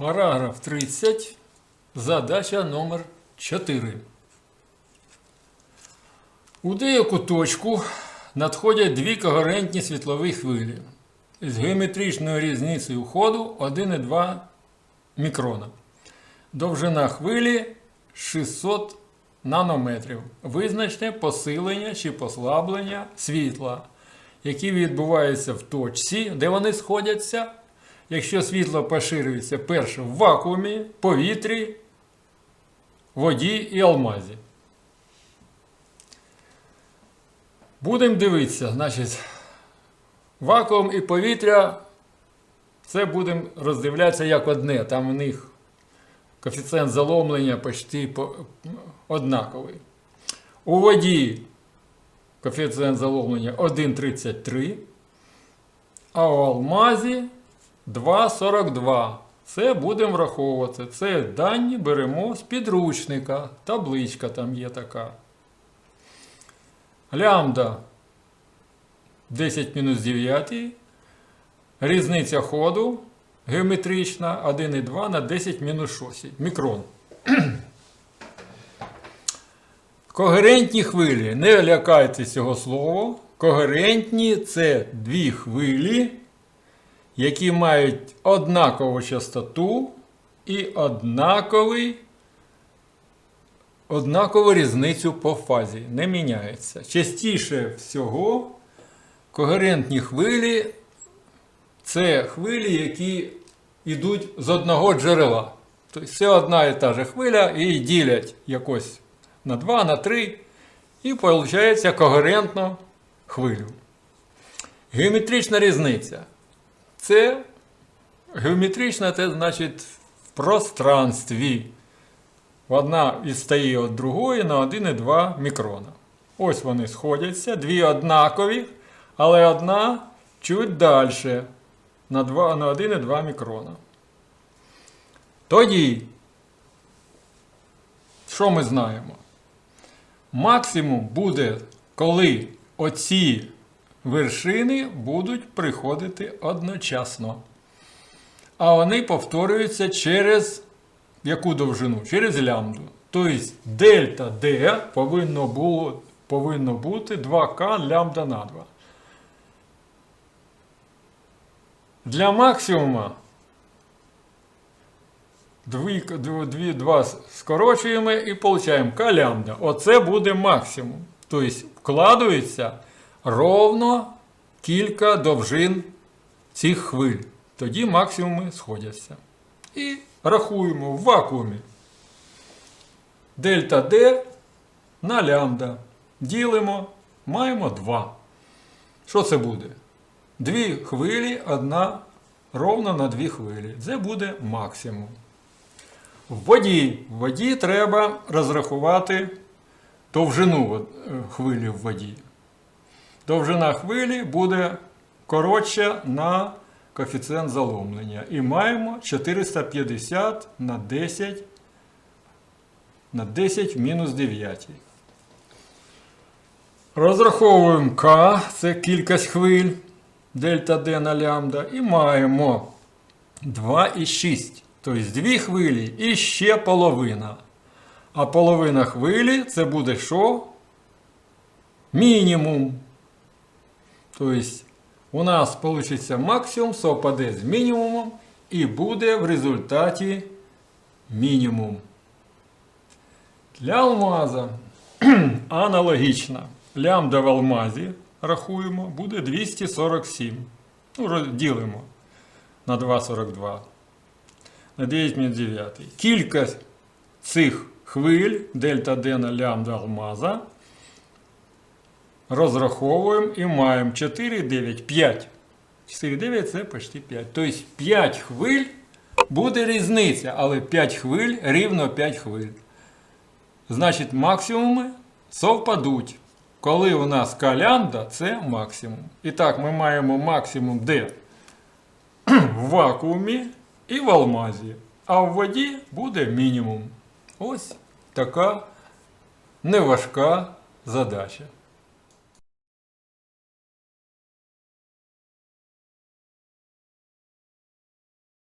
Параграф 30. Задача номер 4. У деяку точку надходять дві когерентні світлові хвилі з геометричною різницею ходу 1,2 мікрона. Довжина хвилі 600 нанометрів. Визначте посилення чи послаблення світла, які відбуваються в точці, де вони сходяться. Якщо світло поширюється перше в вакуумі, повітрі, воді і алмазі. Будемо дивитися, значить, вакуум і повітря це будемо роздивлятися як одне. Там у них коефіцієнт заломлення почти однаковий. У воді коефіцієнт заломлення 1,33, а у алмазі 2,42. Це будемо враховувати. Це дані беремо з підручника. Табличка там є така. Лямбда 10 мінус 9. Різниця ходу геометрична 1,2 на 10 мінус 6. Мікрон. Когерентні хвилі. Не лякайтеся цього слова. Когерентні це дві хвилі, які мають однакову частоту і однаковий, однакову різницю по фазі. Не міняється. Частіше всього когерентні хвилі це хвилі, які йдуть з одного джерела. Тобто це одна і та же хвиля і ділять якось на 2, на 3, і виходить когерентно хвилю. Геометрична різниця. Це геометрична, це значить в пространстві. Одна відстає від другої на 1,2 мікрона. Ось вони сходяться, дві однакові, але одна чуть далі на, 2, на 1,2 мікрона. Тоді, що ми знаємо? Максимум буде, коли оці вершини будуть приходити одночасно. А вони повторюються через яку довжину? Через лямбду. Тобто дельта D повинно, було, повинно бути 2К лямбда на 2. Для максимума дві, дві, два скорочуємо і отримуємо К лямбда. Оце буде максимум. Тобто вкладується ровно кілька довжин цих хвиль. Тоді максимуми сходяться. І рахуємо в вакуумі. Дельта D на лямбда. Ділимо, маємо 2. Що це буде? Дві хвилі, одна ровно на дві хвилі. Це буде максимум. В воді. В воді треба розрахувати довжину е, хвилі в воді. Довжина хвилі буде коротша на коефіцієнт заломлення. І маємо 450 на 10 на 10 в мінус 9. Розраховуємо К, це кількість хвиль, дельта D на лямбда, і маємо 2,6. Тобто дві хвилі і ще половина. А половина хвилі це буде що? Мінімум. Тобто у нас вийде максимум совпаде з мінімумом і буде в результаті мінімум. Для алмаза аналогічно. Лямбда в алмазі рахуємо, буде 247. Ну, розділимо на 2,42. На 9 мінус 9. Кількість цих хвиль дельта D на лямбда алмаза розраховуємо і маємо 4,9, 5. 4,9 це почти 5. Тобто 5 хвиль буде різниця, але 5 хвиль рівно 5 хвиль. Значить, максимуми совпадуть. Коли у нас калянда, це максимум. І так, ми маємо максимум де в вакуумі і в алмазі. А в воді буде мінімум. Ось така неважка задача.